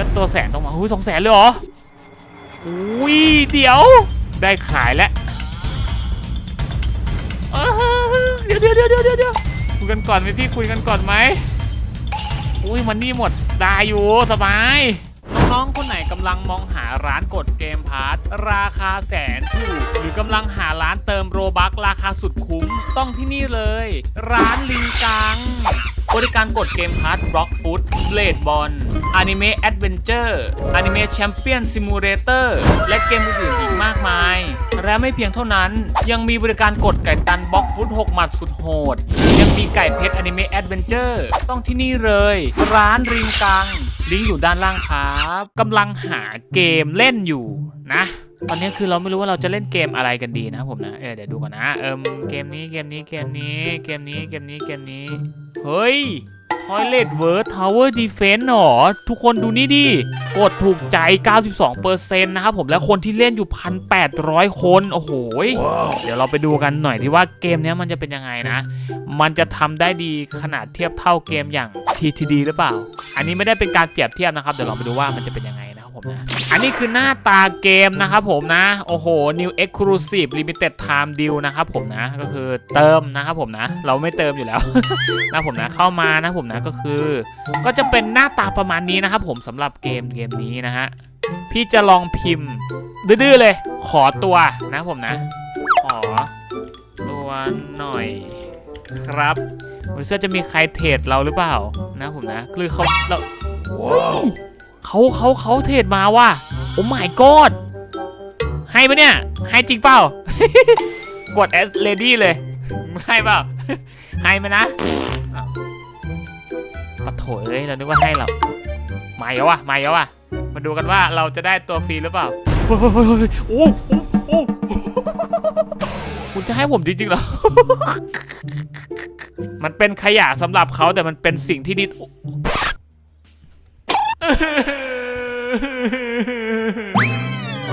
แล้วตัวแสนต้องมาอุ้ยสองแสนเลยเหรออุ้ยเดี๋ยวได้ขายแล้วอ้าวเดี๋ยวเดี๋ยวเดี๋ยวเดี๋ยวเดี๋ยวคุยกันก่อนไหมพี่คุยกันก่อนไหมอุ้ยมันนี่หมดได้อยู่สบายน้องๆคนไหนกำลังมองหาร้านกดเกมพาร์ทราคาแสนถูกหรือกำลังหาร้านเติมโรบัคราคาสุดคุ้มต้องที่นี่เลย ร้านลิงกัง บริการกดเกมพาร์ทบล็อกฟุตเบลดบอลอนิเมะแอดเวนเจอร์อนิเมะแชมเปี้ยนซิมูเลเตอร์และเกมอื่นๆอีกมากมาย และไม่เพียงเท่านั้น ยังมีบริการกดไก่ตันบล็อกฟุต6หมัดสุดโหด ยังมีไก่เพชรอนิเมะแอดเวนเจอร์ต้องที่นี่เลย ร้านริงกัง ลิงก์อยู่ด้านล่างครับกำลังหาเกมเล่นอยู่นะตอนนี้คือเราไม่รู้ว่าเราจะเล่นเกมอะไรกันดีนะครับผมนะ เออเดี๋ยวดูก่อนนะ เอิมเกมนี้เกมนี้เกมนี้เกมนี้เกมนี้เกมนี้ เฮ้ย Toilet World Tower Defense หรอ ทุกคนดูนี่ดิ กดถูกใจ 92%นะครับผม และคนที่เล่นอยู่ 1,800 คน โอ้โหยเดี๋ยวเราไปดูกันหน่อยที่ว่าเกมเนี้ยมันจะเป็นยังไงนะ มันจะทำได้ดีขนาดเทียบเท่าเกมอย่าง TTD หรือเปล่า อันนี้ไม่ได้เป็นการเปรียบเทียบนะครับ เดี๋ยวเราไปดูว่ามันจะเป็นยังไงนะครับ ผมนะ อันนี้คือหน้าตาเกมนะครับผมนะ โอ้โห New Exclusive Limited Time Deal นะครับผมนะ ก็คือเติมนะครับผมนะ เราไม่เติมอยู่แล้วนะผมนะ เข้ามานะผมนะก็คือ ก็จะเป็นหน้าตาประมาณนี้นะครับผมสำหรับเกมเกมนี้นะฮะ พี่จะลองพิมพ์ ดื้อๆเลย ขอตัวนะผมนะ ขอตัวหน่อยครับมันจะมีใครเทรดเราหรือเปล่านะผมนะ คือเขาเรา เขาเขาเขาเทรดมาว่ะโอ้ my god ให้ปะเนี่ย ให้จริงเปล่ากด S ready เลย ให้เปล่า ให้ไหมนะอ้าวปะโถเอ้ยเรานึกว่าให้เรามาเยอะว่ะมาเยอะว่ะมาดูกันว่าเราจะได้ตัวฟรีหรือเปล่าโอ้โอ้โอ้คุณจะให้ผมจริงๆเหรอ มันเป็นขยะสำหรับเขาแต่มันเป็นสิ่งที่ดี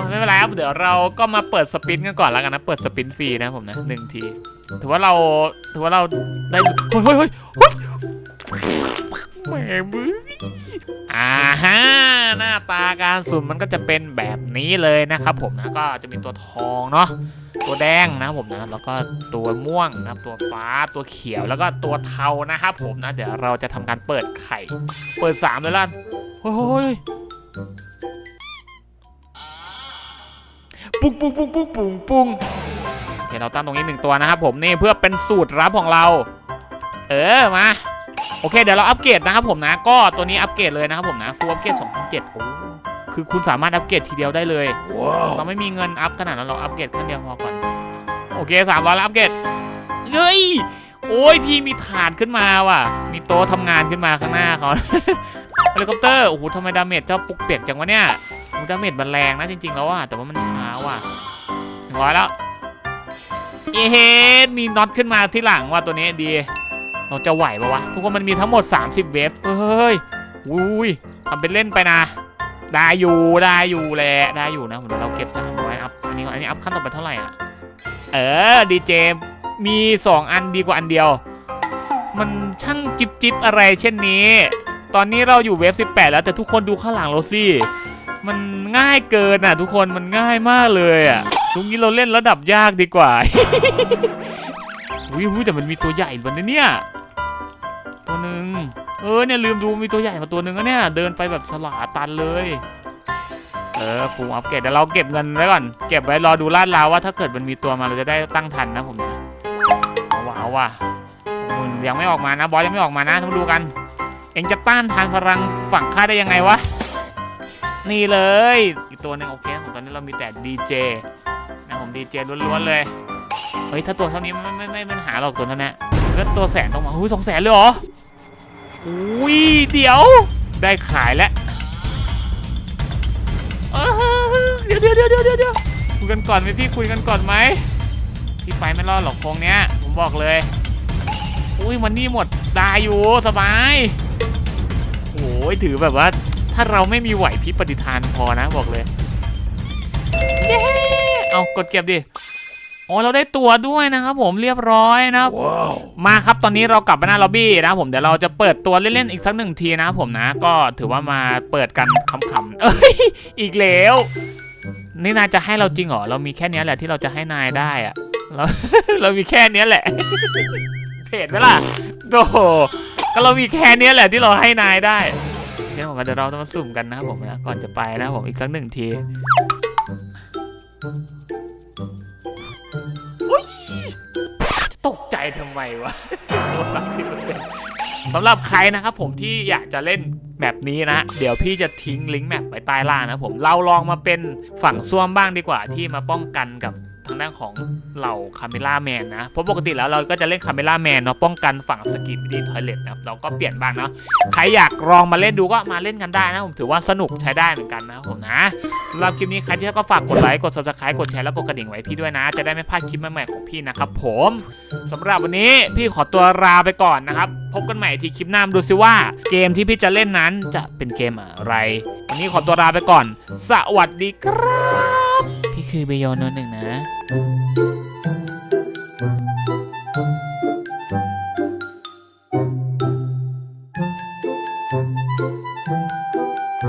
ไม่เป็นไรครับ เดี๋ยวเราก็มาเปิดสปินกันก่อนแล้วกันนะ เปิดสปินฟรีนะผมนะหนึ่งที ถือว่าเรา ถือว่าเราได้เฮ้ยเฮ้ยเฮ้ยแหมมืออ่าฮะหน้าตาการสุ่มมันก็จะเป็นแบบนี้เลยนะครับผมนะ ก็จะมีตัวทองเนาะ ตัวแดงนะผมนะ แล้วก็ตัวม่วงนะครับ ตัวฟ้า ตัวเขียว แล้วก็ตัวเทานะครับผมนะ เดี๋ยวเราจะทำการเปิดไข่ เปิดสามเลยล่ะ ฮ้ยเฮ้ยปุ้งปุ้งปุ้งปุ้งปุ้งปุ้งโอเคเราตั้งตรงนี้หนึ่งตัวนะครับผมนี่เพื่อเป็นสูตรลับของเรา เออมาโอเคเดี๋ยวเราอัปเกรดนะครับผมนะ ก็ตัวนี้อัปเกรดเลยนะครับผมนะฟูอัปเกรด2007โอ้คือคุณสามารถอัปเกรดทีเดียวได้เลยเราไม่มีเงินอัพขนาดนั้นเราอัปเกรดขั้นเดียวพอก่อนโอเค300แล้วอัปเกรดเฮ้ยโอ้ยพี่มีฐานขึ้นมาว่ะ มีโต๊ะทำงานขึ้นมาข้างหน้าเขา ลิคอปเตอร์โอ้โหทำไมดาเมจเจ้าปุกเปียกจังวะเนี่ยโอ้ดาเมจมันแรงนะจริง ๆ แล้วอะแต่ว่ามันช้าว่ะหนึ่งร้อยแล้วเย้มีน็อตขึ้นมาที่หลังว่ะตัวนี้ดี เราจะไหวปะวะ ทุกคนมันมีทั้งหมด 30 เวฟเฮ้ยอุ้ยทำเป็นเล่นไปนะได้อยู่ได้อยู่แหละได้อยู่นะเดี๋ยวเราเก็บ300อัพอันนี้อันนี้อัพขั้นต่อไปเท่าไหร่อะเออดีเจมี 2 อันดีกว่าอันเดียว มันช่างจิบจิบอะไรเช่นนี้ ตอนนี้เราอยู่เวฟ 18 แล้วแต่ทุกคนดูข้างหลังเราสิมันง่ายเกินอะ ทุกคนมันง่ายมากเลยอะตรงนี้เราเล่นระดับยากดีกว่าอุ้ยอุ้ยแต่มันมีตัวใหญ่วันนี้เนี่ยตัวหนึ่งเออเนี่ยลืมดูมีตัวใหญ่มาตัวหนึ่งอะเนี่ยเดินไปแบบสลาตันเลยเออฟูอัปเกรดเดี๋ยวเราเก็บเงินไว้ก่อน เก็บไว้รอดูลาดราวว่าถ้าเกิดมันมีตัวมาเราจะได้ตั้งทันนะผมนะเอาว้าวว่ะมึงยังไม่ออกมานะบอสยังไม่ออกมานะต้องดูกัน เอ็งจะต้านทานพลังฝั่งข้าได้ยังไงวะ นี่เลย อีกตัวหนึ่งโอเคผมตอนนี้เรามีแต่ดีเจนะผมดีเจล้วนๆเลย เฮ้ย ถ้าตัวเท่านี้ไม่ไม่ไม่ม่ปัญหาหรอกตัวเท่านี้แล้วตัวแสนต้องมาอุ้ยสองแสนเลยเหรออุ้ยเดี๋ยว ได้ขายแล้วอ้าวเดี๋ยวเดี๋ยวเดี๋ยวเดี๋ยวเดี๋ยวคุยกันก่อนไหมพี่คุยกันก่อนไหมพี่ไปไม่รอดหรอกโคงเนี้ยผมบอกเลย อุ้ยมันนี่หมดได้อยู่สบาย โอ้ยถือแบบว่าถ้าเราไม่มีไหวพริบปฏิทานพอนะบอกเลยเย้เอากดเก็บดิโอ้เราได้ตัวด้วยนะครับผมเรียบร้อยนะครับมาครับตอนนี้เรากลับมาหน้าล็อบบี้นะครับผมเดี๋ยวเราจะเปิดตัวเล่นๆอีกสักหนึ่งทีนะครับผมนะ ก็ถือว่ามาเปิดกันคำๆเอ้ยอีกแล้ว นี่นายจะให้เราจริงเหรอเรามีแค่เนี้ยแหละที่เราจะให้นายได้อะเราเรามีแค่เนี้ยแหละ เพจไหมล่ะโอ้โหก็เรามีแค่นี้แหละที่เราให้นายได้เดี๋ยวผมเดี๋ยวเราต้องมาสุ่มกันนะครับผมนะก่อนจะไปนะครับผมอีกสักหนึ่งทีตกใจทำไมวะสามสิบเปอร์เซ็นต์สำหรับใครนะครับผมที่อยากจะเล่น แบบนี้นะ เดี๋ยวพี่จะทิ้งลิงก์แมปไว้ใต้ล่างนะผมเราลองมาเป็นฝั่งซ่วมบ้างดีกว่าที่มาป้องกันกับทางด้านของเหล่าคาเมล่าแมนนะ เพราะปกติแล้วเราก็จะเล่นคาเมล่าแมนเนาะป้องกันฝั่งสกิปดีทอยเลตนะครับเราก็เปลี่ยนบ้างเนาะใครอยากลองมาเล่นดูก็มาเล่นกันได้นะผมถือว่าสนุกใช้ได้เหมือนกันนะผมนะสำหรับคลิปนี้ใครที่ชอบก็ฝากกดไลค์กด subscribe กดแชร์แล้วกดกระดิ่งไว้พี่ด้วยนะ จะได้ไม่พลาดคลิปใหม่ๆของพี่นะครับผมสำหรับวันนี้พี่ขอตัวลาไปก่อนนะครับพบกันใหม่ที่คลิปหน้าดูซิว่าเกมที่พี่จะเล่นนั้นจะเป็นเกมอะไร วันนี้ขอตัวลาไปก่อน สวัสดีครับ พี่คือเบยอนหนึ่งนะ